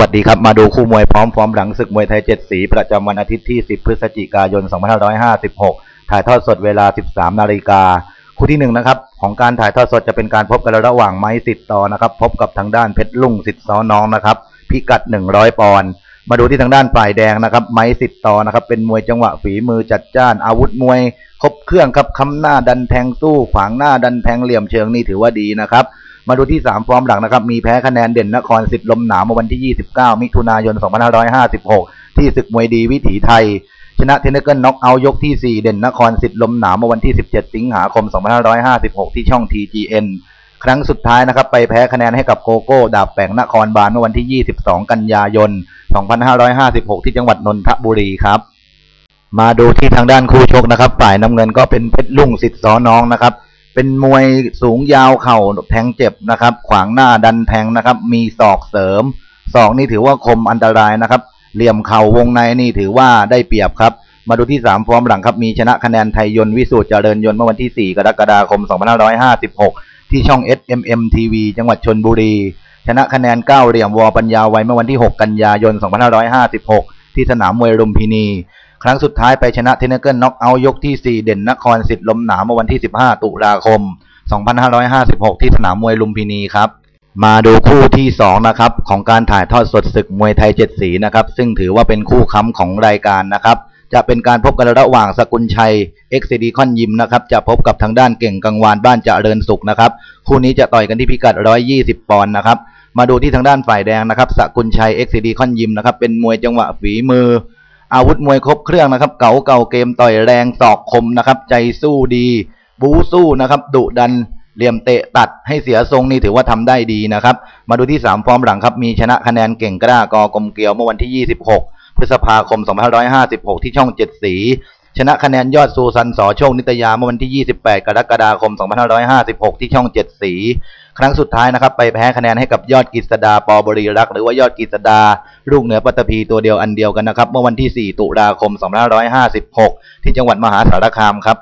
วัสดีครับ มาดูคู่มวยพร้อมฟอร์มหลังศึกมวยไทยเจ็ดสี ประจำวันอาทิตย์ที่ 10 พฤศจิกายน 2556 ถ่ายทอดสดเวลา 13 นาฬิกา คู่ที่หนึ่งนะครับ ของการถ่ายทอดสดจะเป็นการพบกันระหว่างไม้สิทธิ์ต่อนะครับ พบกับทางด้านเพชรลุ่งสิทธิ์ซ้อน้องนะครับ พิกัด 100 ปอนด์มาดูที่ทางด้านฝ่ายแดงนะครับ ไม้สิทธิ์ต่อนะครับ เป็นมวยจังหวะฝีมือจัดจ้าน อาวุธมวย ครบเครื่องครับคำหน้าดันแทงสู้ขวางหน้าดันแทงเหลี่ยมเชิงนี่ถือว่าดีนะครับ มาดูที่3ฟอร์มหลังนะครับ มีแพ้คะแนนเด่นนครสิทธิ์ลมหนาวเมื่อวันที่ 29 มิถุนายน 2556 ที่ศึกมวยดีวิถีไทย ชนะเทนเนอร์เกิลน็อกเอายกที่ 4 เด่นนครสิทธิ์ลมหนาวเมื่อวันที่ 17 สิงหาคม 2556 ที่ช่อง TGN ครั้งสุดท้ายนะครับ ไปแพ้คะแนนให้กับโกโก้ ดาบแปงนครบาลเมื่อวันที่ 22 กันยายน 2556 ที่จังหวัดนนทบุรีครับ มาดูที่ทางด้านคู่ชกนะครับ ฝ่ายน้ำเงินก็เป็นเพชรลุ่งสิทธิ์สอน้องนะครับ เป็นมวยสูงยาวเข่าแทงเจ็บนะครับ ขวางหน้าดันแทงนะครับ มีศอกเสริมศอกนี่ถือว่าคมอันตรายนะครับ เหลี่ยมเข่าวงในนี่ถือว่าได้เปรียบครับ มาดูที่3ฟอร์มหลังครับ มีชนะคะแนนไทยยนต์วิสูตรเจริญยนต์เมื่อวันที่ 4 กรกฎาคม 2556 ที่ช่อง SMM TV จังหวัดชนบุรี ชนะคะแนนเก้าเหลี่ยมวอปัญญาไว้เมื่อวันที่ 6 กันยายน 2556 ที่สนามมวยลุมพินี ครั้งสุดท้ายไปชนะเทนเนอร์เกิลน็อกเอาท์ยกที่ 4 เด่นนครสิทธิ์ลมหนาวเมื่อวันที่ 15 ตุลาคม 2556 ที่สนามมวยลุมพินีครับ มาดูคู่ที่ 2 นะครับ ของการถ่ายทอดสดศึกมวยไทยเจ็ดสีนะครับ ซึ่งถือว่าเป็นคู่ค้ำของรายการนะครับ จะเป็นการพบกันระหว่างสกุลชัยเอ็กซ์ดีคอนยิมนะครับ จะพบกับทางด้านเก่งกังวานบ้านเจริญสุขนะครับ คู่นี้จะต่อยกันที่พิกัด 120 ปอนด์นะครับ มาดูที่ทางด้านฝ่ายแดงนะครับ สกุลชัยเอ็กซ์ดีคอนยิมนะครับ เป็นมวยจังหวะฝีมือ อาวุธมวยครบเครื่องนะครับ เก่าเก่าเกมต่อยแรงศอกคมนะครับ ใจสู้ดี บูสู้นะครับ ดุดันเหลี่ยมเตะตัดให้เสียทรงนี่ถือว่าทำได้ดีนะครับ มาดูที่ 3 ฟอร์มหลังครับ มีชนะคะแนนเก่งกล้ากอกลมเกลียวเมื่อวันที่ 26 พฤษภาคม 2556 ที่ช่องเจ็ดสี ชนะคะแนนยอดซูซันสอโชคนิตยาเมื่อวันที่ 28 กรกฎาคม 2556 ที่ช่องเจ็ดสี ครั้งสุดท้ายนะครับ ไปแพ้คะแนนให้กับยอดกฤษดาปอบริรักษ์หรือว่ายอดกฤษดาลูกเหนือปัตภีตัวเดียวอันเดียวกันนะครับ เมื่อวันที่ 4 ตุลาคม 2556 ที่จังหวัดมหาสารคามครับ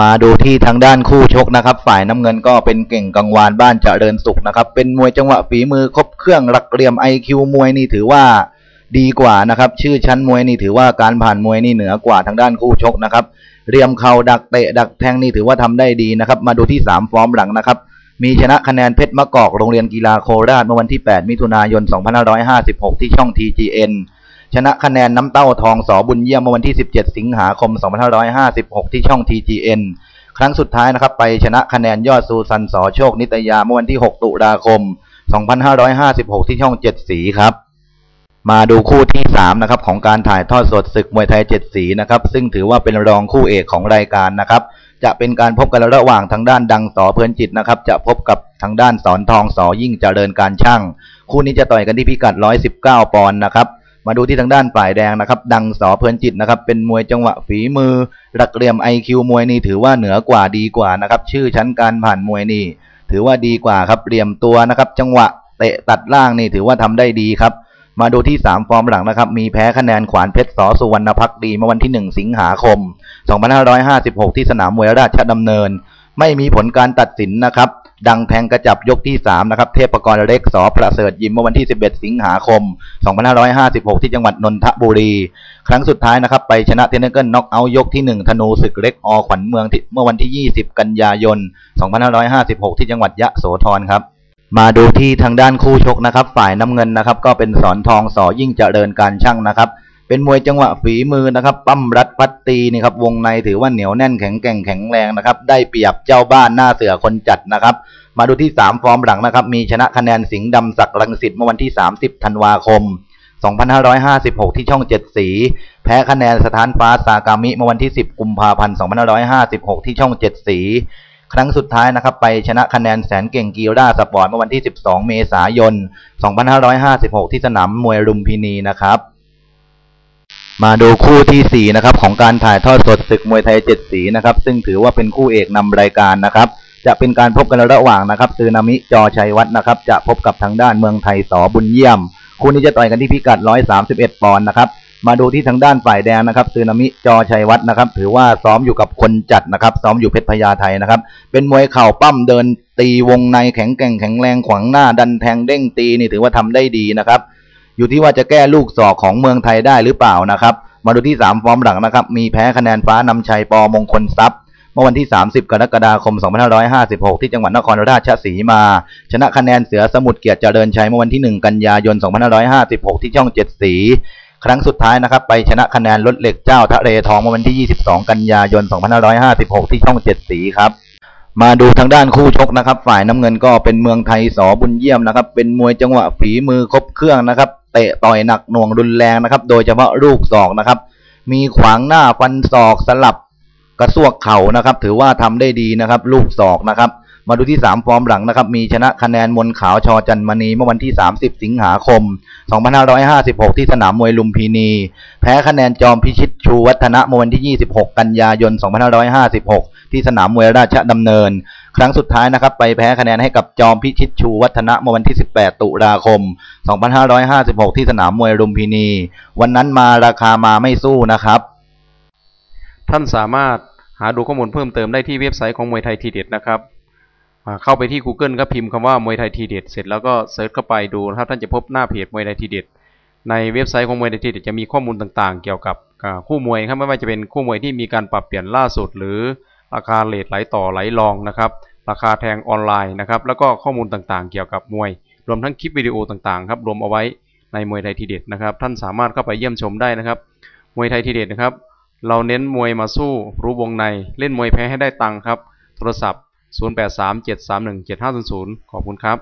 มาดูที่ทางด้านคู่ชกนะครับ ฝ่ายน้ำเงินก็เป็นเก่งกังวานบ้านเจริญสุขนะครับ เป็นมวยจังหวะฝีมือครบเครื่องหลักเหลี่ยมไอคิวมวยนี่ถือว่า ดีกว่านะครับ ชื่อชั้นมวยนี่ถือว่าการผ่านมวยนี่เหนือกว่าทางด้านคู่ชกนะครับเหลี่ยมเข่าดักเตะดักแทงนี่ถือว่าทำได้ดีนะครับ มาดูที่ 3 ฟอร์มหลังนะครับ มีชนะคะแนนเพชรมะกอกโรงเรียนกีฬาโคราชเมื่อวันที่ 8 มิถุนายน 2556 ที่ช่อง TGN ชนะคะแนนน้ำเต้าทองสอบุญเยี่ยมเมื่อวันที่ 17 สิงหาคม 2556 ที่ช่อง TGN ครั้งสุดท้ายนะครับ ไปชนะคะแนนยอดซูซันสอโชคนิตยาเมื่อวันที่ 6 ตุลาคม 2556 ที่ช่อง 7 สีครับ มาดูคู่ที่3นะครับของการถ่ายทอดสดศึกมวยไทย7สีนะครับซึ่งถือว่าเป็นรองคู่เอกของรายการนะครับจะเป็นการพบกันระหว่างทางด้านดังสอเพลินจิตนะครับจะพบกับทางด้านสอนทองสอยิ่งเจริญการช่างคู่นี้จะต่อยกันที่พิกัด 119 ปอนด์นะครับมาดูที่ทางด้านฝ่ายแดงนะครับดังสอเพลินจิตนะครับเป็นมวยจังหวะฝีมือหลักเหลี่ยมไอคิวมวยนี่ถือว่าเหนือกว่าดีกว่านะครับชื่อชั้นการผ่านมวยนี่ถือว่าดีกว่าครับเหลี่ยมตัวนะครับจังหวะเตะตัดล่างนี่ถือว่าทำได้ดีครับ มาดูที่ 3 ฟอร์มหลังนะครับ มีแพ้คะแนนขวานเพชรสอสุวรรณพักดีเมื่อวันที่ 1 สิงหาคม 2556 ที่สนามมวยราชดำเนิน ไม่มีผลการตัดสินนะครับ ดังแทงกระจับยกที่ 3 นะครับ เทพกรเล็กสอประเสริฐยิมเมื่อวันที่ 11 สิงหาคม 2556 ที่จังหวัดนนทบุรี ครั้งสุดท้ายนะครับ ไปชนะเทนเนอร์เกิลน็อกเอาท์ยกที่ 1 ธนูศึกเล็กอขวัญเมืองเมื่อวันที่ 20 กันยายน 2556 ที่จังหวัดยะโสธรครับ มาดูที่ทางด้านคู่ชกนะครับ ฝ่ายน้ำเงินนะครับ ก็เป็นสอนทองสอยิ่งเจริญการช่างนะครับ เป็นมวยจังหวะฝีมือนะครับ ปั้มรัดพัดตีนี่ครับวงในถือว่าเหนียวแน่นแข็งแกร่งแข็งแรงนะครับ ได้เปรียบเจ้าบ้านหน้าเสือคนจัดนะครับ มาดูที่ 3 ฟอร์มหลังนะครับ มีชนะคะแนนสิงห์ดำศักดิ์รังสิตเมื่อวันที่ 30ธันวาคม 2556 ที่ช่อง 7 สี แพ้คะแนนสถานฟ้าสากามิเมื่อวันที่ 10 กุมภาพันธ์ 2556 ที่ช่อง 7 สี ครั้งสุดท้ายนะครับ ไปชนะคะแนนแสนเก่งกีฬาสปอร์ตเมื่อวันที่ 12 เมษายน 2556 ที่สนามมวยลุมพินีนะครับ มาดูคู่ทีสี่4 นะครับ ของการถ่ายทอดสดศึกมวยไทยเจ็ดสีนะครับ ซึ่งถือว่าเป็นคู่เอกนำรายการนะครับจะเป็นการพบกันระหว่างนะครับซืนามิจอชัยวัฒน์นะครับ จะพบกับทางด้านเมืองไทยสอบุญเยี่ยม คู่นี้จะต่อยกันที่พิกัด 131 ปอนด์นะครับ มาดูที่ทางด้านฝ่ายแดงนะครับซืนามิจอชัยวัฒน์นะครับ ถือว่าซ้อมอยู่กับคนจัดนะครับ ซ้อมอยู่เพชรพญาไทยนะครับ เป็นมวยเข่าปั้มเดินตีวงในแข็งแกร่งแข็งแรงขวางหน้าดันแทงเด้งตีนี่ถือว่าทำได้ดีนะครับ อยู่ที่ว่าจะแก้ลูกศอกของเมืองไทยได้หรือเปล่านะครับ มาดูที่ 3 ฟอร์มหลังนะครับ มีแพ้คะแนนฟ้านำชัยปอมงคลทรัพย์เมื่อวันที่ 30 กรกฎาคม 2556 ที่จังหวัดนครราชสีมา ชนะคะแนนเสือสมุทรเกียรติเจริญชัยเมื่อวันที่ 1 กันยายน 2556 ที่ช่องเจ็ดสี ครั้งสุดท้ายนะครับ ไปชนะคะแนนรถเหล็กเจ้าทะเลทองเมื่อวันที่ 22 กันยายน 2556 ที่ช่องเจ็ดสีครับ มาดูทางด้านคู่ชกนะครับ ฝ่ายน้ำเงินก็เป็นเมืองไทยสอบุญเยี่ยมนะครับ เป็นมวยจังหวะฝีมือครบเครื่องนะครับ เตะต่อยหนักหน่วงรุนแรงนะครับ โดยเฉพาะลูกศอกนะครับ มีขวางหน้าฟันศอกสลับกระซวกเข่านะครับ ถือว่าทำได้ดีนะครับ ลูกศอกนะครับ มาดูที่ 3 ฟอร์มหลังนะครับ มีชนะคะแนนมนขาวชอจันมณีเมื่อวันที่ 30 สิงหาคม 2556 ที่สนามมวยลุมพินี แพ้คะแนนจอมพิชิตชูวัฒนะเมื่อวันที่ 26 กันยายน 2556 ที่สนามมวยราชดำเนิน ครั้งสุดท้ายนะครับ ไปแพ้คะแนนให้กับจอมพิชิตชูวัฒนะเมื่อวันที่ 18 ตุลาคม 2556 ที่สนามมวยลุมพินี วันนั้นมาราคามาไม่สู้นะครับ ท่านสามารถหาดูข้อมูลเพิ่มเติมได้ที่เว็บไซต์ของมวยไทยทีเด็ดนะครับ เข้าไปที่ Google ก็พิมพ์คำว่ามวยไทยทีเด็ดเสร็จแล้วก็เซิร์ชเข้าไปดูนะครับท่านจะพบหน้าเพจมวยไทยทีเด็ดในเว็บไซต์ของมวยไทยทีเด็ดจะมีข้อมูลต่างๆ เกี่ยวกับคู่มวยครับไม่ว่าจะเป็นคู่มวยที่มีการปรับเปลี่ยนล่าสุด หรือราคาเลทไหลต่อไหลรองนะครับราคาแทงออนไลน์นะครับแล้วก็ข้อมูลต่างๆ เกี่ยวกับมวย รวมทั้งคลิปวิดีโอต่างๆครับรวมเอาไว้ในมวยไทยทีเด็ดนะครับท่านสามารถเข้าไปเยี่ยมชมได้นะครับมวยไทยทีเด็ดนะครับเราเน้นมวยมาสู้รู้วงในเล่นมวยแพ้ให้ได้ตังค์ครับโทรศัพท์ 0837317500 ขอบคุณครับ